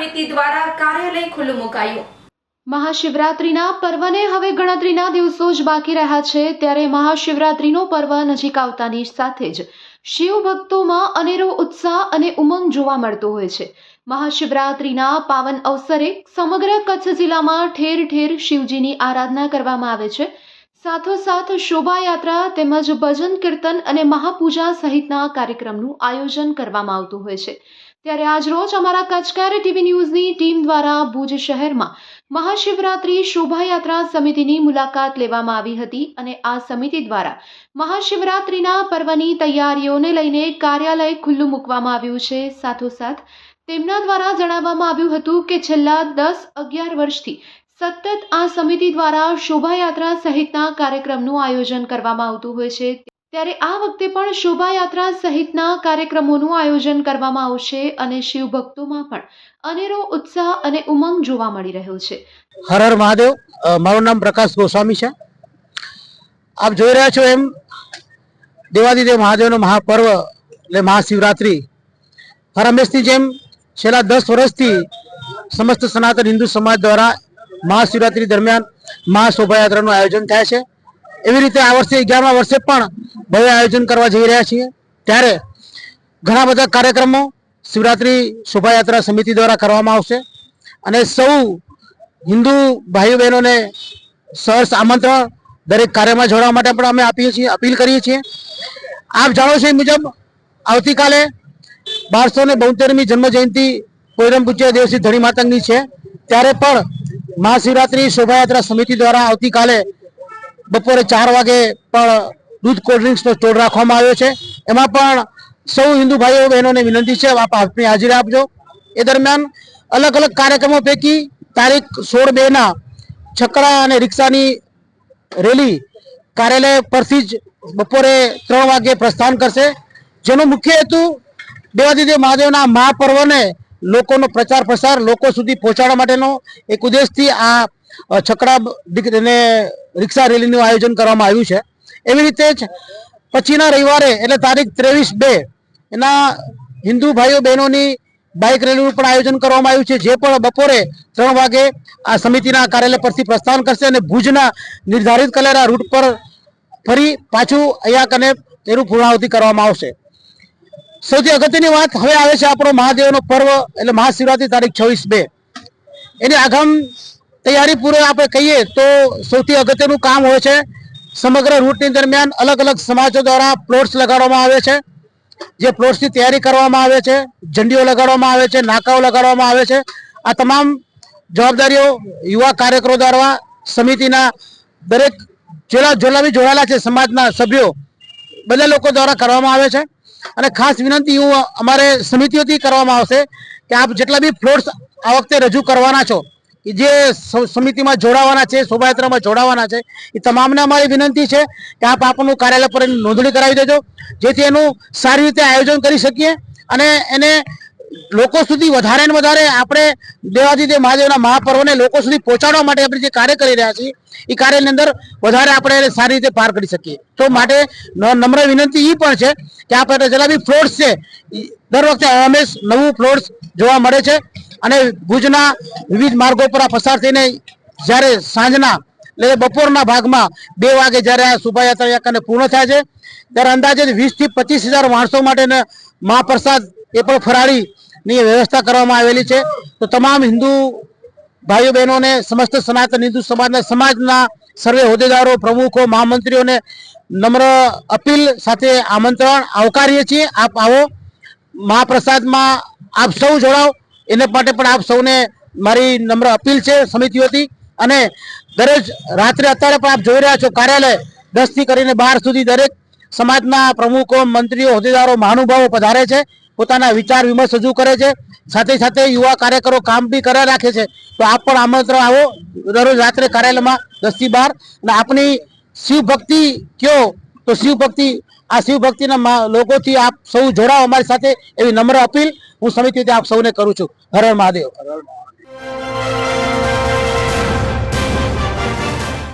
સમિતિ દ્વારા કાર્યાલય ખુલ્લું મુકાયું. મહાશિવરાત્રિના પર્વને હવે ગણતરીના દિવસો જ બાકી રહ્યા છે, ત્યારે મહાશિવરાત્રિનો પર્વ નજીક આવતાની સાથે જ શિવ ભક્તોમાં અનેરો ઉત્સાહ અને ઉમંગ જોવા મળતો હોય છે. મહાશિવરાત્રિના પાવન અવસરે સમગ્ર કચ્છ જિલ્લામાં ઠેર ઠેર શિવજીની આરાધના કરવામાં આવે છે. સાથોસાથ શોભાયાત્રા તેમજ ભજન કીર્તન અને મહાપૂજા સહિતના કાર્યક્રમનું આયોજન કરવામાં આવતું હોય છે. ત્યારે આજરોજ અમારા કચકાર ટીવી ન્યૂઝની ટીમ દ્વારા ભુજ શહેરમાં મહાશિવરાત્રી શોભાયાત્રા સમિતિની મુલાકાત લેવામાં આવી હતી અને આ સમિતિ દ્વારા મહાશિવરાત્રિના પર્વની તૈયારીઓને લઈને કાર્યાલય ખુલ્લું મૂકવામાં આવ્યું છે. સાથોસાથ તેમના દ્વારા જણાવવામાં આવ્યું હતું કે છેલ્લા દસ અગિયાર વર્ષથી સતત આ સમિતિ દ્વારા શોભાયાત્રા સહિતના કાર્યક્રમનું આયોજન કરવામાં આવતું હોય છે. ત્યારે આ વખતે પણ શોભાયાત્રા સહિતના કાર્યક્રમોનું આયોજન કરવામાં આવશે અને શિવ ભક્તોમાં પણ અનેરો ઉત્સાહ અને ઉમંગ જોવા મળી રહ્યો છે. હર હર મહાદેવ. મારું નામ પ્રકાશ ગોસ્વામી છે. આપ જોઈ રહ્યા છો એમ દેવાદિદેવ મહાદેવનો મહાપર્વ એટલે મહાશિવરાત્રિ. હર હંમેશની જેમ છેલ્લા દસ વર્ષથી સમસ્ત સનાતન હિન્દુ સમાજ દ્વારા મહાશિવરાત્રિ દરમિયાન મહાશોભાયાત્રાનું આયોજન થાય છે. એવી રીતે આ વર્ષે અગિયારમા વર્ષે પણ ભવ્ય આયોજન કરવા જઈ રહ્યા છીએ. ત્યારે ઘણા બધા કાર્યક્રમો શિવરાત્રિ શોભાયાત્રા સમિતિ દ્વારા કરવામાં આવશે અને સૌ હિન્દુ ભાઈઓ બહેનોને સહર્ષ આમંત્રણ દરેક કાર્યમાં જોડાવા માટે પણ અમે આપીએ છીએ, અપીલ કરીએ છીએ. આપ જાણો છો એ મુજબ આવતીકાલે બારસો ને બોતેરમી જન્મ જયંતિ કોઈરમ પૂજ્ય દેવસી ધણી માતંગની છે. ત્યારે પણ મહાશિવરાત્રિ શોભાયાત્રા સમિતિ દ્વારા આવતીકાલે બપોરે ચાર વાગે પણ દૂધ કોલ્ડ ડ્રિંક્સનો સ્ટોર રાખવામાં આવ્યો છે. એમાં પણ સૌ હિન્દુ ભાઈઓ બહેનોને વિનંતી છે, આપ આપની હાજરી આપજો. એ દરમિયાન અલગ અલગ કાર્યક્રમો પૈકી તારીખ સોળ બેના છકડા અને રિક્ષાની રેલી કાર્યાલય પરથી જ બપોરે ત્રણ વાગે પ્રસ્થાન કરશે. જેનો મુખ્ય હેતુ દેવાદિદેવ મહાદેવના મહાપર્વને લોકોનો પ્રચાર પ્રસાર લોકો સુધી પહોંચાડવા માટેનો એક ઉદ્દેશથી આ છકડા અને રિક્ષા રેલીનું આયોજન કરવામાં આવ્યું છે. એવી રીતે જ પછીના રવિવારે, એટલે તારીખ ત્રેવીસ બે, એના હિન્દુ ભાઈઓ બહેનોની બાઇક રેલીનું પણ આયોજન કરવામાં આવ્યું છે. જે પણ બપોરે ત્રણ વાગે આ સમિતિના કાર્યાલય પરથી પ્રસ્થાન કરશે અને ભુજના નિર્ધારિત કરેલા રૂટ પર ફરી પાછું અહીંયા કને તેનું પૂર્ણાહુતિ કરવામાં આવશે. સૌથી અગત્યની વાત હવે આવે છે આપણો મહાદેવનો પર્વ, એટલે મહાશિવરાત્રી તારીખ છવ્વીસ બે. એની આગામ તૈયારી પૂર્વે આપણે કહીએ તો સૌથી અગત્યનું કામ હોય છે સમગ્ર રૂટની દરમિયાન અલગ અલગ સમાજો દ્વારા પ્લોટ્સ લગાડવામાં આવે છે. જે પ્લોટ્સની તૈયારી કરવામાં આવે છે, ઝંડીઓ લગાડવામાં આવે છે, નાકાઓ લગાડવામાં આવે છે. આ તમામ જવાબદારીઓ યુવા કાર્યકરો દ્વારા સમિતિના દરેક જેલા જેલા બી જોડાયેલા છે સમાજના સભ્યો, બધા લોકો દ્વારા કરવામાં આવે છે. અને ખાસ વિનંતી હું અમારે સમિતિઓથી કરવામાં આવશે કે આપ જેટલા બી ફ્લોટ્સ આ વખતે રજૂ કરવાના છો જે સમિતિમાં જોડાવાના છે, શોભાયાત્રામાં જોડાવાના છે એ તમામને અમારી વિનંતી છે કે આપ આપનું કાર્યાલય પર નોંધણી કરાવી દેજો, જેથી એનું સારી રીતે આયોજન કરી શકીએ અને એને લોકો સુધી વધારે ને વધારે આપણે દેવાદિદેવ મહાદેવના મહાપર્વને લોકો સુધી પહોંચાડવા માટે આપણે જે કાર્ય કરી રહ્યા છીએ એ કાર્યની અંદર વધારે આપણે સારી રીતે પાર કરી શકીએ. તો માટે નમ્ર વિનંતી એ પણ છે કે આપણે જેટલા બી ફ્લોટ્સ છે દર વખતે હંમેશ નવું ફ્લોટ્સ જોવા મળે છે. અને ભુજના વિવિધ માર્ગો પર આ પસાર થઈને જ્યારે સાંજના, એટલે બપોરના ભાગમાં બે વાગે જ્યારે આ શોભાયાત્રા કને પૂર્ણ થાય છે, ત્યારે અંદાજે વીસથી પચીસ હજાર માણસો માટેને મહાપ્રસાદ એ પણ ફરાળીની વ્યવસ્થા કરવામાં આવેલી છે. તો તમામ હિન્દુ ભાઈઓ બહેનોને, સમસ્ત સનાતન હિન્દુ સમાજના સમાજના સર્વે હોદ્દેદારો, પ્રમુખો, મહામંત્રીઓને નમ્ર અપીલ સાથે આમંત્રણ આવકારીએ છીએ. આપ આવો, મહાપ્રસાદમાં આપ સૌ જોડાઓ. એને માટે પણ આપ સૌને મારી નમ્ર અપીલ છે સમિતિઓથી અને દરરોજ રાત્રે અત્યારે પણ આપ જોઈ રહ્યા છો, કાર્યાલય દસથી કરીને બાર સુધી દરેક સમાજના પ્રમુખો, મંત્રીઓ, હોદ્દેદારો, મહાનુભાવો પધારે છે, પોતાના વિચાર વિમર્શ રજૂ કરે છે. સાથે સાથે યુવા કાર્યકરો કામ બી કર્યા રાખે છે. તો આપ પણ આમંત્રણ આવો. દરરોજ રાત્રે કાર્યાલયમાં દસથી બાર. અને આપની શિવ ભક્તિ કયો તો શિવ ભક્તિ આ શિવ ભક્તિના લોકોથી આપ સૌ જોડાઓ અમારી સાથે એવી નમ્ર અપીલ હું સમિતિ આપ સૌને કરું છું. હર મહાદેવ.